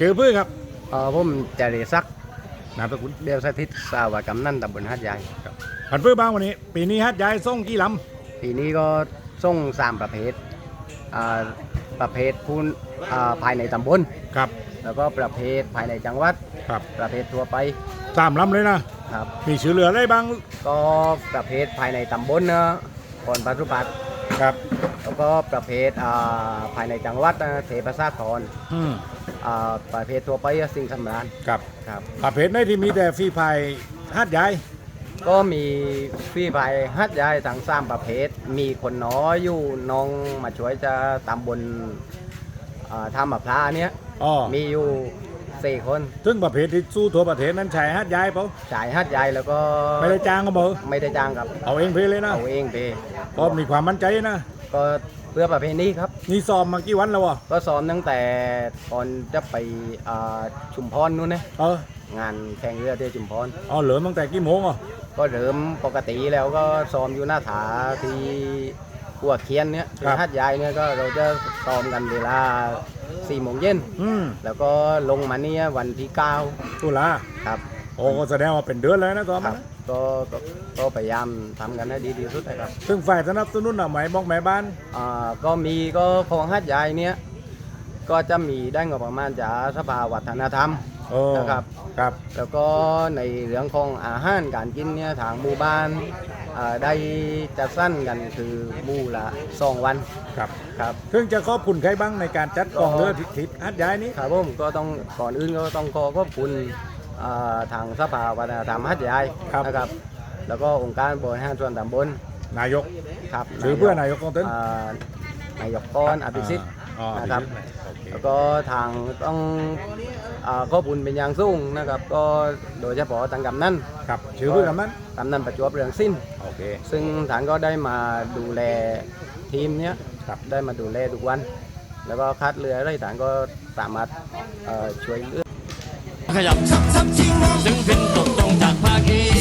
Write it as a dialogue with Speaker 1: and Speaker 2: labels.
Speaker 1: พื้นครับ
Speaker 2: เออผมจริศักดิ์
Speaker 1: นามสกุล
Speaker 2: เดียวสถิตสาวกำนันตำบลหัดใหญ่
Speaker 1: ผันพื้นบ้างวันนี้ ปีนี้ฮัดย้ายส่งกี่ล
Speaker 2: ปีนี้ก็ส่งสามประเภทอ่าประเภทพูนอ่าภายในตำบลำ
Speaker 1: ครับ
Speaker 2: แล้วก็ประเภทภายในจังหวัด
Speaker 1: ครับ
Speaker 2: ประเภททั่วไป
Speaker 1: สามลำเลยนะครับ มีชื่อเหลืออะไรบ้าง
Speaker 2: ก็ประเภทภายในตำบลนะพรปัจจุบัน
Speaker 1: ครับ
Speaker 2: แล้ว ก็ประเภทอ่าภายในจังหวัดนะเทพสาคร
Speaker 1: อืม
Speaker 2: อ่าประเภททั่วไปก็สิ่งสำราญ
Speaker 1: ครับ
Speaker 2: ครับ
Speaker 1: ประเภทไหนที่มีแต่ฟรีพายฮัดย้าย
Speaker 2: ก็มีพี่ภายฮัดยายทั้งสามประเภท มีคนน้อยอยู่น้องมาช่วยจะตำบลอ่าทำมะพร้าวเนี้ย
Speaker 1: อ๋อ
Speaker 2: มีอยู่สี่คน
Speaker 1: ซึ่งประเภทที่สู้ทั่วประเทศนั้นใช้ฮัดย้ายเปล่า
Speaker 2: จ่ายฮัดยายแล้วก็
Speaker 1: ไม่ได้จ้างก็บอก
Speaker 2: ไม่ได้จ้างครับ
Speaker 1: เอาเองเพลเลยนะ
Speaker 2: เอาเองไป
Speaker 1: ก็มีความมั่นใจนะ
Speaker 2: ก็เพื่อประเพณีครับ
Speaker 1: นี่ซ้อมมากี่วันแล้ววะ
Speaker 2: ก็ซ้อมตั้งแต่ก่อนจะไปอ่าชุมพรนู้นนะ
Speaker 1: เอองา
Speaker 2: นแข่งเรือที่ชุมพร
Speaker 1: อ๋อเหลือตั้งแต่กี่โมงอะ
Speaker 2: ก็เริ่มปกติแล้วก็ซ้อมอยู่หน้าถาที่หัวเคียนเนี้ยที่ฮัดยายเนี่ยก็เราจะซ้อมกันเวลาสี่โมงเย็น
Speaker 1: อืม
Speaker 2: แล้วก็ลงมาเนี่ยวันที่เก้า
Speaker 1: ตุลา
Speaker 2: ครับ
Speaker 1: โอ้ก็แสดงว่าเป็นเดือนแล้วนะซ้อม
Speaker 2: ครั
Speaker 1: มา
Speaker 2: บ
Speaker 1: นะ
Speaker 2: ก็ก็ก็พยายามทำกันให้ดีที่สุดนะครับ
Speaker 1: ซึ่งฝ่ายสนับสนุนหน่ะไหมบอกแม่บ้าน
Speaker 2: อ่าก็มีก็ของฮัดยายเนี่ยก็จะมีได้งบประมาณจากสภาวัฒนธรรม
Speaker 1: โอ้
Speaker 2: นะครับ
Speaker 1: ครับ
Speaker 2: แล้วก็ในเรื่องของอาหารการกินเนี่ยทางหมู่บ้านอ่าได้จัดสั้นกันคือหมู่ละสองวัน
Speaker 1: ครับ
Speaker 2: ครับ
Speaker 1: ซึ่งจะขอบคุณใครบ้างในการจัดกองเรือทิศฮัดย้ายนี้
Speaker 2: ครับผมก็ต้องก่อนอื่นก็ต้องขอขอบคุณ อ่าทางสภาวัฒนธรรมฮัดยายนะครับ แล้วก็องค์การบริหารส่วนตำบล
Speaker 1: นายก
Speaker 2: ครับ
Speaker 1: หรือเพื่อนายกของตน
Speaker 2: อ่านายกกรอภิสิทธิ์
Speaker 1: อ๋ออภิ
Speaker 2: นะครับ
Speaker 1: สิทธิ์โอเค
Speaker 2: แล้วก็ทางต้องอ่าขอบคุณเป็นอย่างสูงนะครับ ก็โดยเฉพาะทางกำนัน
Speaker 1: ครับชื่อเพื่อนกับมัน
Speaker 2: กำนันประจวบเรืองสิ้น
Speaker 1: โอเค
Speaker 2: ซึ่งท่านก็ได้มาดูแลทีมเนี้ย
Speaker 1: ครับ
Speaker 2: ได้มาดูแลทุกวัน แล้วก็คัดเรืออะไรท่านก็สามารถเอ่อช่วยเหลือ
Speaker 3: ขยับซึ่ซับชิงมองตินตกตรงจากภาคี